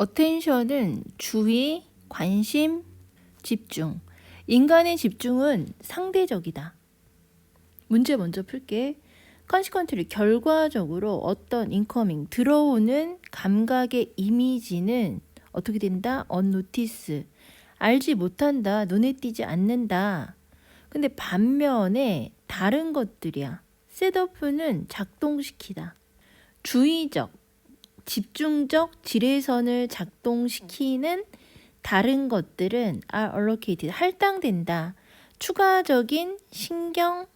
어텐션은 주의, 관심, 집중. 인간의 집중은 상대적이다. 문제 먼저 풀게. 컨시컨트리 결과적으로 어떤 인커밍 들어오는 감각의 이미지는 어떻게 된다? 언노티스. 알지 못한다. 눈에 띄지 않는다. 근데 반면에 다른 것들이야. 셋업은 작동시키다. 주의적, 집중적 지뢰선을 작동시키는 다른 것들은 are allocated, 할당된다. 추가적인 신경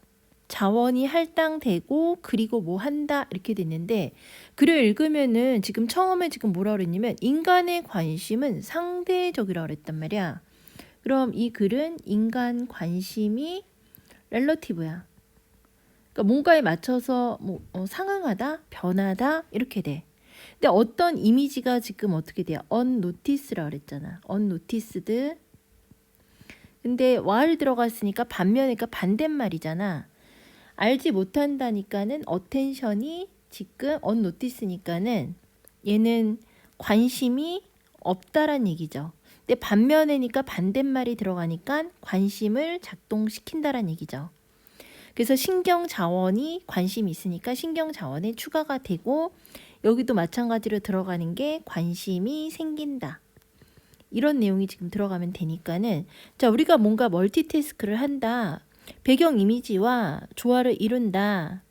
자원이 할당되고 그리고 뭐 한다 이렇게 됐는데 글을 읽으면은 지금 처음에 지금 뭐라 그랬냐면 인간의 관심은 상대적이라 그랬단 말이야. 그럼 이 글은 인간 관심이 렐러티브야. 그러니까 뭔가에 맞춰서 뭐 어, 상응하다, 변하다 이렇게 돼. 근데 어떤 이미지가 지금 어떻게 돼요? unnoticed라 그랬잖아. unnoticed. 근데 while 들어갔으니까 반면이니까 반대말이잖아. 알지 못한다니까는 attention이 지금 unnoticed니까는 얘는 관심이 없다란 얘기죠. 근데 반면에니까 반대말이 들어가니까 관심을 작동시킨다란 얘기죠. 그래서 신경 자원이 관심이 있으니까 신경 자원에 추가가 되고 여기도 마찬가지로 들어가는 게 관심이 생긴다. 이런 내용이 지금 들어가면 되니까는 자 우리가 뭔가 멀티태스크를 한다. 배경 이미지와 조화를 이룬다.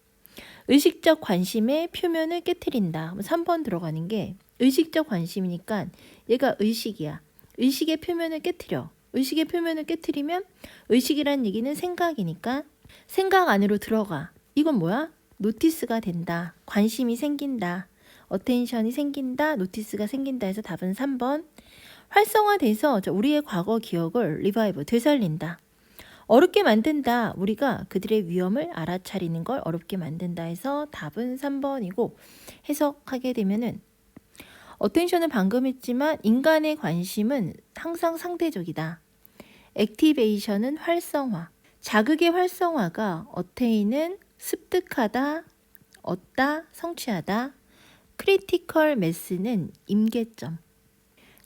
의식적 관심의 표면을 깨뜨린다. 3번 들어가는 게 의식적 관심이니까 얘가 의식이야. 의식의 표면을 깨뜨려. 의식의 표면을 깨뜨리면 의식이란 얘기는 생각이니까 생각 안으로 들어가. 이건 뭐야? 노티스가 된다. 관심이 생긴다. 어텐션이 생긴다. 노티스가 생긴다 해서 답은 3번. 활성화돼서 우리의 과거 기억을 리바이브 되살린다. 어렵게 만든다. 우리가 그들의 위험을 알아차리는 걸 어렵게 만든다 해서 답은 3번이고 해석하게 되면은 어텐션은 방금 했지만 인간의 관심은 항상 상대적이다. 액티베이션은 활성화. 자극의 활성화가 어테인은 습득하다, 얻다, 성취하다. 크리티컬 매스는 임계점.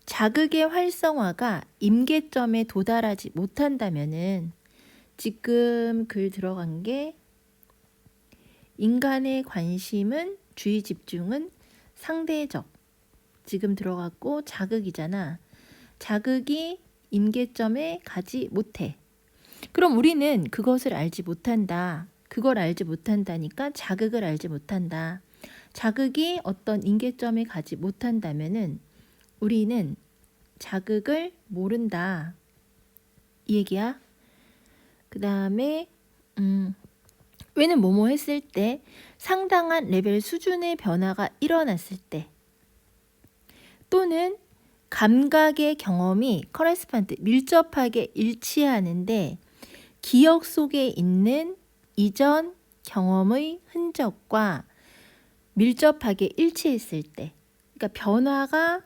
자극의 활성화가 임계점에 도달하지 못한다면은 지금 글 들어간 게 인간의 관심은 주의 집중은 상대적 지금 들어갔고 자극이잖아. 자극이 임계점에 가지 못해. 그럼 우리는 그것을 알지 못한다. 그걸 알지 못한다니까 자극을 알지 못한다. 자극이 어떤 임계점에 가지 못한다면은 우리는 자극을 모른다. 이 얘기야. 그 다음에, 음, 왜는 뭐뭐 했을 때, 상당한 레벨 수준의 변화가 일어났을 때, 또는 감각의 경험이 커레스판트 밀접하게 일치하는데 기억 속에 있는 이전 경험의 흔적과 밀접하게 일치했을 때, 그러니까 변화가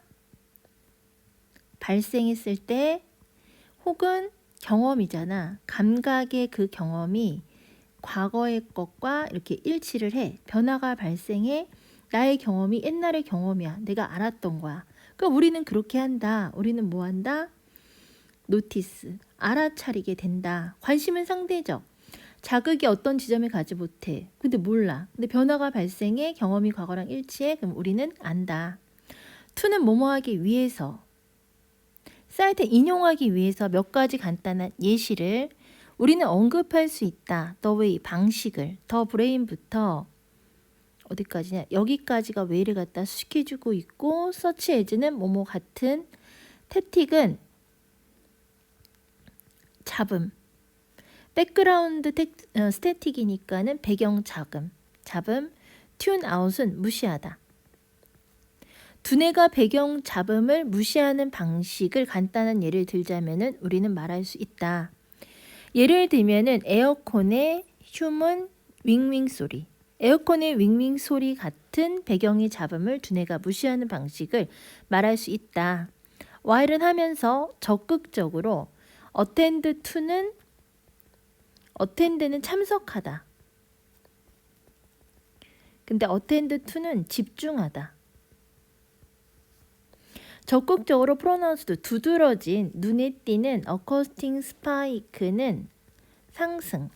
발생했을 때 혹은 경험이잖아. 감각의 그 경험이 과거의 것과 이렇게 일치를 해. 변화가 발생해. 나의 경험이 옛날의 경험이야. 내가 알았던 거야. 그러니까 우리는 그렇게 한다. 우리는 뭐 한다? 노티스. 알아차리게 된다. 관심은 상대적. 자극이 어떤 지점에 가지 못해. 근데 몰라. 근데 변화가 발생해. 경험이 과거랑 일치해. 그럼 우리는 안다. 투는 뭐뭐 하기 위해서. 사이트 인용하기 위해서 몇 가지 간단한 예시를 우리는 언급할 수 있다. Way 방식을 더 브레인부터 어디까지냐 여기까지가 웨이를 갖다 시켜주고 있고 서치 에즈는 뭐뭐 같은 태틱은 잡음 백그라운드 텍, 어, 스태틱이니까는 배경 자금 잡음 튠 아웃은 무시하다 두뇌가 배경 잡음을 무시하는 방식을 간단한 예를 들자면은 우리는 말할 수 있다. 예를 들면은 에어컨의 휴먼 윙윙 소리. 에어컨의 윙윙 소리 같은 배경의 잡음을 두뇌가 무시하는 방식을 말할 수 있다. while은 하면서 적극적으로 attend to는 attend는 참석하다. 근데 attend to는 집중하다. 적극적으로 프로나운스도 두드러진 눈에 띄는 어커스팅 스파이크는 상승.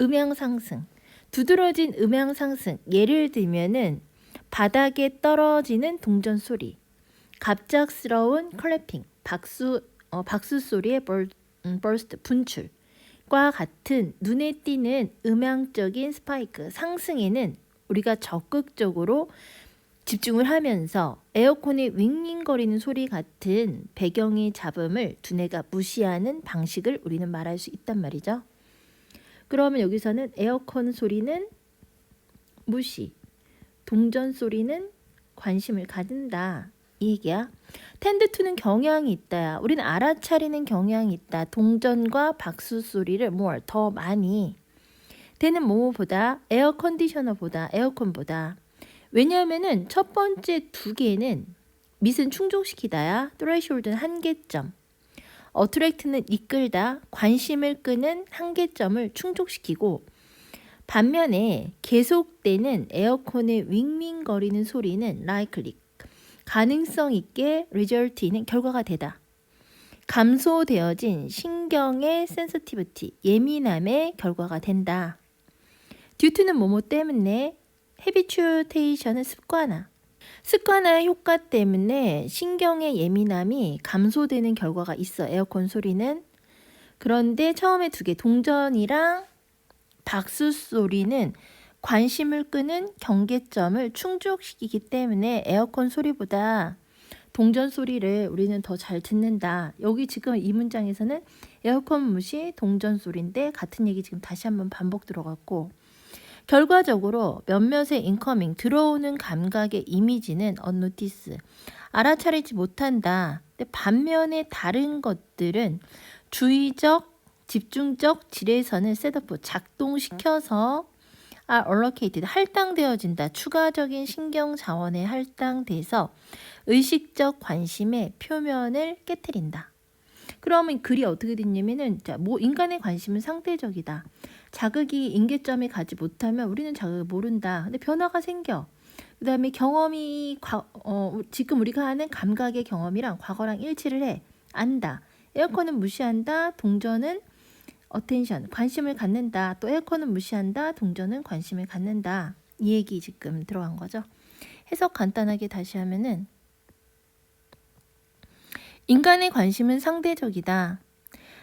음향 상승. 두드러진 음향 상승. 예를 들면은 바닥에 떨어지는 동전 소리. 갑작스러운 클래핑. 박수 어, 박수 소리의 벌, 음, 버스트 분출 과 같은 눈에 띄는 음향적인 스파이크 상승에는 우리가 적극적으로 집중을 하면서 에어컨의 윙윙거리는 소리 같은 배경의 잡음을 두뇌가 무시하는 방식을 우리는 말할 수 있단 말이죠. 그러면 여기서는 에어컨 소리는 무시, 동전 소리는 관심을 갖는다. 이 얘기야. 텐드 투는 경향이 있다. 우리는 알아차리는 경향이 있다. 동전과 박수 소리를 뭘더 많이 되는 뭐뭐보다 에어 컨디셔너보다 에어컨보다 왜냐하면은 첫 번째 두 개는 밑은 충족시키다야 트레이숄드는 한계점 어트랙트는 이끌다 관심을 끄는 한계점을 충족시키고 반면에 계속되는 에어컨의 윙윙거리는 소리는 라이클릭 가능성 있게 리절티는 결과가 되다. 감소되어진 신경의 센서티비티, 예민함의 결과가 된다. 듀트는 뭐뭐 때문에 헤비추테이션은 습관화. 습관화의 효과 때문에 신경의 예민함이 감소되는 결과가 있어. 에어컨 소리는. 그런데 처음에 두 개, 동전이랑 박수 소리는 관심을 끄는 경계점을 충족시키기 때문에 에어컨 소리보다 동전 소리를 우리는 더 잘 듣는다. 여기 지금 이 문장에서는 에어컨 무시 동전 소리인데 같은 얘기 지금 다시 한번 반복 들어갔고 결과적으로 몇몇의 인커밍 들어오는 감각의 이미지는 언노티스 알아차리지 못한다. 근데 반면에 다른 것들은 주의적 집중적 지뢰선을 셋업 작동시켜서 are allocated 할당되어진다. 추가적인 신경 자원에 할당돼서 의식적 관심의 표면을 깨뜨린다. 그러면 글이 어떻게 됐냐면은 자, 뭐 인간의 관심은 상대적이다. 자극이 인계점에 가지 못하면 우리는 자극을 모른다. 근데 변화가 생겨. 그 다음에 경험이 과, 어, 지금 우리가 하는 감각의 경험이랑 과거랑 일치를 해. 안다. 에어컨은 무시한다. 동전은 어텐션, 관심을 갖는다. 또 에어컨은 무시한다. 동전은 관심을 갖는다. 이 얘기 지금 들어간 거죠. 해석 간단하게 다시 하면은 인간의 관심은 상대적이다.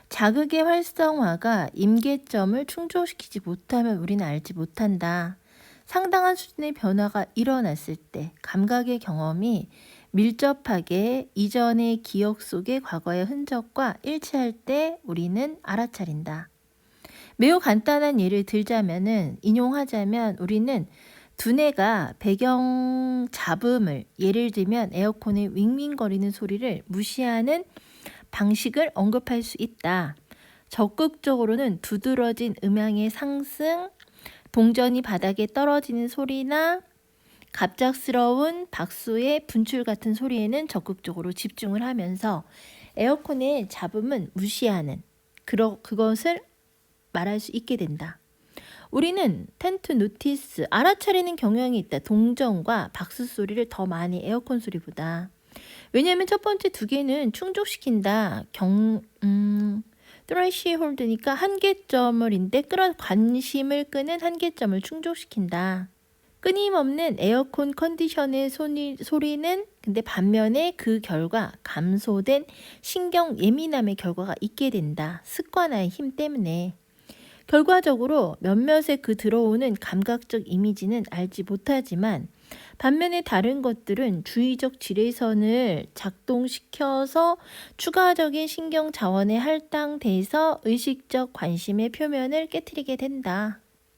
자극의 활성화가 임계점을 충족시키지 못하면 우리는 알지 못한다. 상당한 수준의 변화가 일어났을 때 감각의 경험이 밀접하게 이전의 기억 속의 과거의 흔적과 일치할 때 우리는 알아차린다. 매우 간단한 예를 들자면은 인용하자면 우리는 두뇌가 배경 잡음을 예를 들면 에어컨의 윙윙거리는 소리를 무시하는 방식을 언급할 수 있다. 적극적으로는 두드러진 음향의 상승, 동전이 바닥에 떨어지는 소리나 갑작스러운 박수의 분출 같은 소리에는 적극적으로 집중을 하면서 에어컨의 잡음은 무시하는 그러, 그것을 말할 수 있게 된다. 우리는 텐트 노티스 알아차리는 경향이 있다. 동전과 박수 소리를 더 많이 에어컨 소리보다. 왜냐하면 첫 번째 두 개는 충족시킨다. 경 음, 트라이시 홀드니까 한계점을인데 끌어 관심을 끄는 한계점을 충족시킨다. 끊임없는 에어컨 컨디션의 소리, 소리는 근데 반면에 그 결과 감소된 신경 예민함의 결과가 있게 된다. 습관화의 힘 때문에. 결과적으로 몇몇의 그 들어오는 감각적 이미지는 알지 못하지만 반면에 다른 것들은 주의적 지뢰선을 작동시켜서 추가적인 신경 자원에 할당돼서 의식적 관심의 표면을 깨뜨리게 된다.